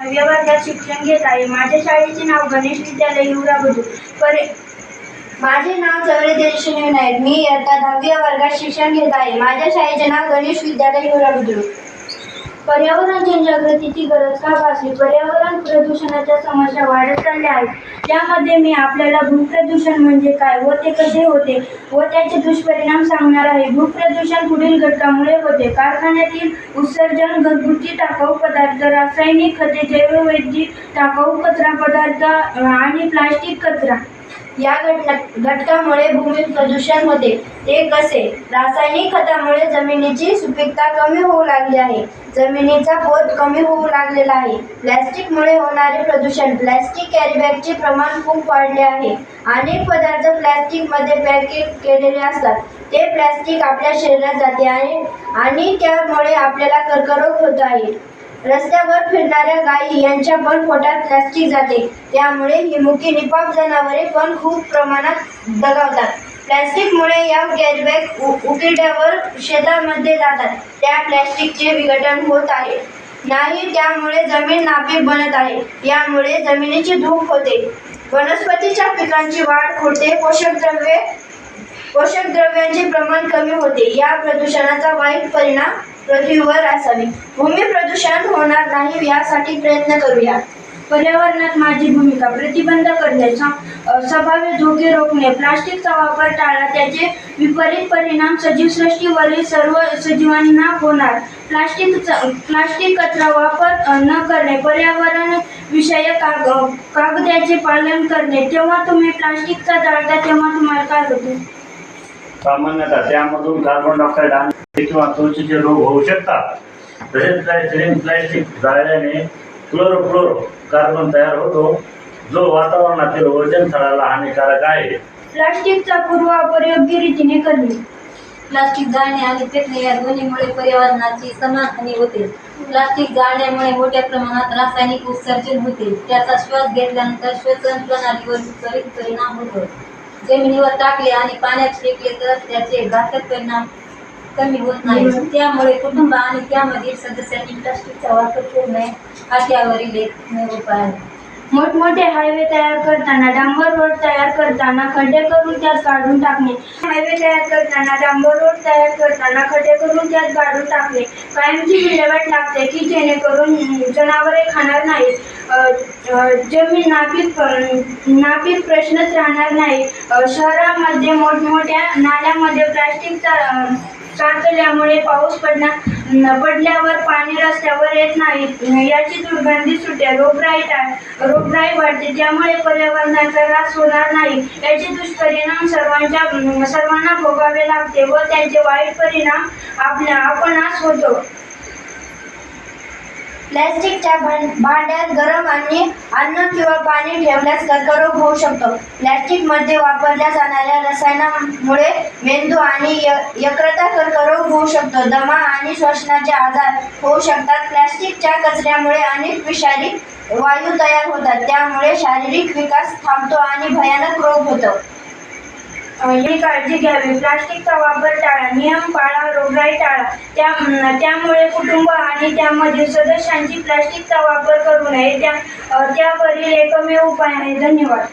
नवव्या वर्गात शिक्षण घेत आहे. माझ्या शाळेचे नाव गणेश विद्यालय युवरा बुद्रुक. परे माझे नाव चौरे देशनी नाईक मी इयत्ता दहाव्या वर्गात शिक्षण घेत आहे. माझ्या शाळेचे नाव गणेश विद्यालय हिवरा बुद्रुक. पर्यावरण जनजागृतीची गरज का भासली? पर्यावरण प्रदूषणाच्या समस्या वाढत चालल्या आहेत. त्यामध्ये मी आपल्याला भूप्रदूषण म्हणजे काय व ते कसे होते व त्याचे दुष्परिणाम सांगणार आहे. भूप्रदूषण पुढील घटकामुळे होते. कारखान्यातील उत्सर्जन घरगुती टाकाऊ पदार्थ रासायनिक खते जैववैद्यिक टाकाऊ कचरा पदार्थ आणि प्लास्टिक कचरा. या घटना घटकामुळे भूमी प्रदूषण होते ते कसे रासायनिक खतामुळे जमिनीची सुपीकता कमी होऊ लागली आहे. जमिनीचा पोत कमी होऊ लागलेला आहे. प्लॅस्टिकमुळे होणारे प्रदूषण प्लॅस्टिक कॅरीबॅगचे प्रमाण खूप वाढले आहे. अनेक पदार्थ प्लॅस्टिकमध्ये पॅकेट केलेले असतात. ते प्लॅस्टिक आपल्या शरीरात जाते आहे आणि त्यामुळे आपल्याला कर्करोग होत आहे. रस्त्यावर फिरणाऱ्या गायी यांच्या पण पोटात प्लास्टिक जाते. त्यामुळे हिमुकी निपाप जनावरे पण खूप प्रमाणात दगावतात. प्लॅस्टिकमुळे या कॅरीबॅग उ- उकिरड्यावर शेतामध्ये जातात. त्या प्लॅस्टिकचे विघटन होत आहे. नाही त्यामुळे जमीन नापीक बनत आहे. यामुळे जमिनीची धूप होते. वनस्पतीच्या पिकांची वाढ होते पोषक द्रव्ये पोषक द्रव्यांचे प्रमाण कमी होते. या प्रदूषणाचा वाईट परिणाम पृथ्वीवर असावे. भूमी प्रदूषण होणार नाही यासाठी प्रयत्न करूया. पर्यावरणात माझी भूमिका प्रतिबंध करणे सं- संभाव्य धोके रोखणे प्लास्टिकचा वापर टाळा त्याचे विपरीत परिणाम सजीवसृष्टीवरील सर्व सजीवांना होणार. प्लास्टिकचा प्लास्टिक कचरा वापर न करणे पर्यावरण विषयक काग कागदाचे पालन करणे. तेव्हा तुम्ही प्लास्टिकचा जाळता तेव्हा तुम्हाला काय होते? सामान्यतः त्यामधून कार्बन डायऑक्साईड आणि किंवा त्वचेचे रोग होऊ शकतात. तसेच प्लॅस्टिक प्लॅस्टिक जाळल्याने क्लोरोफ्लोरो कार्बन तयार होतो. जो वातावरणातील ओझोन थराला हानिकारक आहे. प्लास्टिकचा पूर्ववापर योग्य रीतीने करणे. प्लास्टिक जाळणे आणि फेकणे या दोन्हीमुळे पर्यावरणाची समान हानी होते. प्लास्टिक जाळण्यामुळे मोठ्या प्रमाणात रासायनिक उत्सर्जन होते. त्याचा श्वास घेतल्यानंतर श्वसन प्रणालीवर विपरीत परिणाम होतो. जमिनीवर टाकले आणि पाण्यात फेकले तर त्याचे घातक परिणाम कमी होत नाही. त्यामुळे कुटुंब आणि त्यामधील सदस्यांनी प्लास्टिकचा वापर करू नये हा त्यावरील एक उपाय. आहे मोठमोठे हायवे तयार करताना डांबर रोड तयार करताना खड्डे करून त्यात काढून टाकणे. हायवे तयार करताना डांबर रोड तयार करताना खड्डे करून त्यात काढून टाकणे. कायमची विल्हेवाट लागते की जेणेकरून जनावरे खाणार नाहीत. जमीन नापीक नापीक प्रश्नच राहणार नाही. शहरामध्ये मोठमोठ्या नाल्यामध्ये प्लास्टिकचा साचल्यामुळे पाऊस पडणार पडल्यावर पाणी रस्त्यावर येत नाही. याची दुर्गंधी सुटते रोगराई टाळ रोगराई वाढते त्यामुळे पर्यावरणाचा ऱ्हास होणार नाही. याचे दुष्परिणाम सर्वांच्या सर्वांना भोगावे लागते व त्यांचे वाईट परिणाम आपल्या आपणास होतो. प्लॅस्टिकच्या भांड्यात गरम आणि अन्न किंवा पाणी ठेवल्यास कर्करोग होऊ शकतो. प्लॅस्टिकमध्ये वापरल्या जाणाऱ्या रसायनामुळे मेंदू आणि य- कर्करोग होऊ शकतो. दमा आणि श्वसनाचे आजार होऊ शकतात. प्लॅस्टिकच्या कचऱ्यामुळे अनेक विषारी वायू तयार होतात. त्यामुळे शारीरिक विकास थांबतो आणि भयानक रोग होतो. ही काळजी घ्यावी. प्लास्टिकचा वापर टाळा नियम पाळा रोगराई टाळा. त्या त्यामुळे कुटुंब आणि त्यामधील सदस्यांची प्लास्टिकचा वापर करू नये. त्या त्यावरील एकमेव उपाय आहे धन्यवाद.